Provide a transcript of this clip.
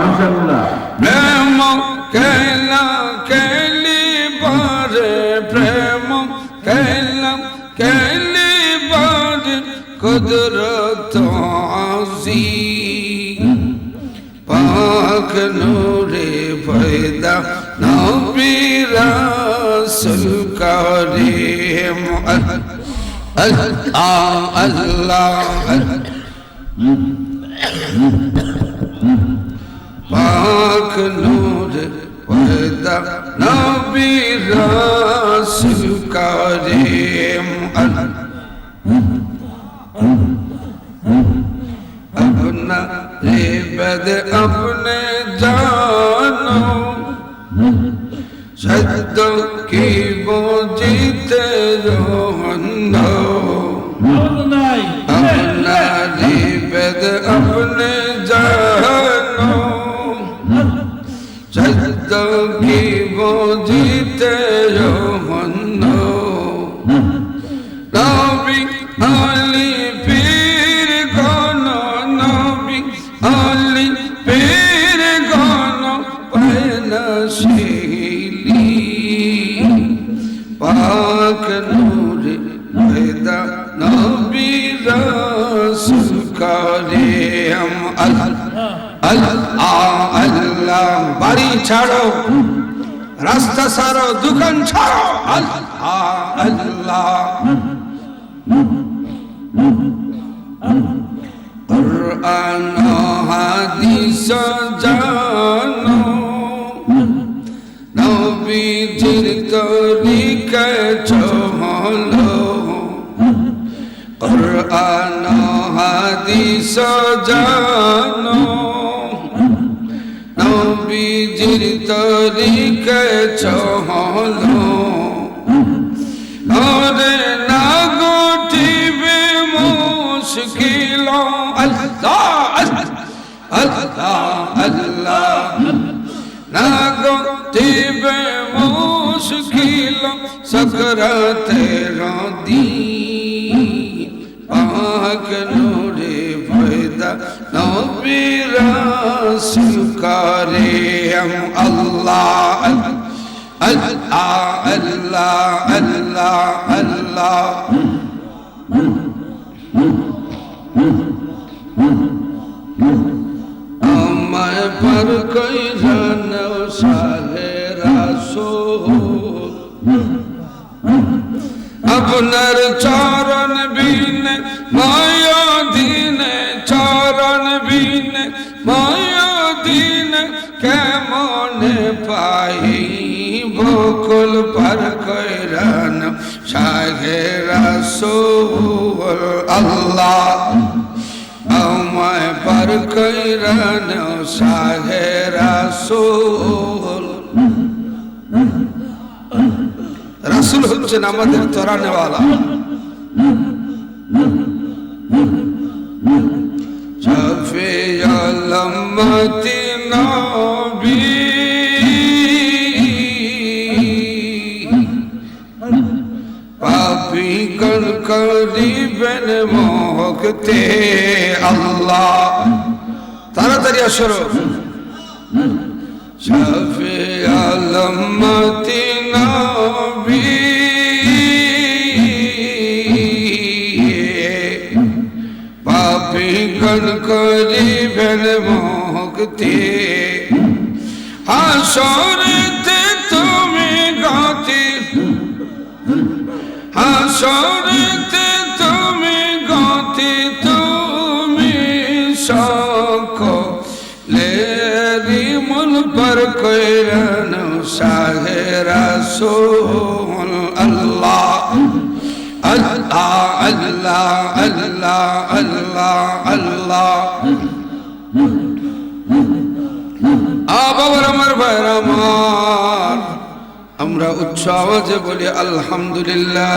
মাশাআল্লাহ। প্রেম কেলা কেলি বারে প্রেম কেলাম কেলি বারে কুদরত আজি পাক নূরে ফয়দা নবী রাসূল করিম। আল্লাহ আল্লাহ। مخلوق وحدك نبي رسول كريم اپنا بد اپنے جانو سجدوں کی وہ جیتے روحنا দিতে রহন্ন নবী আলী পীর গণ নবী আলী পীর গণ পয়নশীলি পাক নূরে ভেদা নবী রসুল করে আম আল আল আল্লাহ, বাড়ি ছাড়ো। রাস্তা ছাড়ো দোকান ছাড়ো। আল্লাহ আল্লাহ। হাদিস জানো। নবীজির তরিকা চলো। কুরআন হাদিস জানো। তরিকা চলো ওরে না গোটিবে মুশকিল আল্লাহ আল্লাহ আল্লাহ না গোটিবে মুশকিল সকরাতে রদি পাক নূরে ফয়দা নবী রাসূল করে আল্লাহ আল্লাহ আল্লাহ আল্লাহ আল্লাহ আমায় পর কই জানো সালে রাসূল আপনার চরণ বিনে মায়া কেমনে পাই বকুল পার কইরান শাহে রাসূল আল্লাহ। আমায় পার কইরান শাহে রাসূল। রাসূল হচ্ছেন আমাদের তরানেওয়ালা। শফি আলমতি নবী পাপি গণ করিবেন মোহকতে আল্লাহ তাড়াতাড়ি আসরো শফি আলমতি নবী পাপি গণ করিবেন মুক্তি হাসরতে হাসরতে তুমি গতি তুমি শক লেরি মন পর কইরন শাহে রাসূল আল্লাহ। আল্লাহ আল্লাহ আল্লাহ আল্লাহ আল্লাহ। আবার আমার ভাইর আমার আমরা উচ্চ আওয়াজে বলি আলহামদুলিল্লাহ।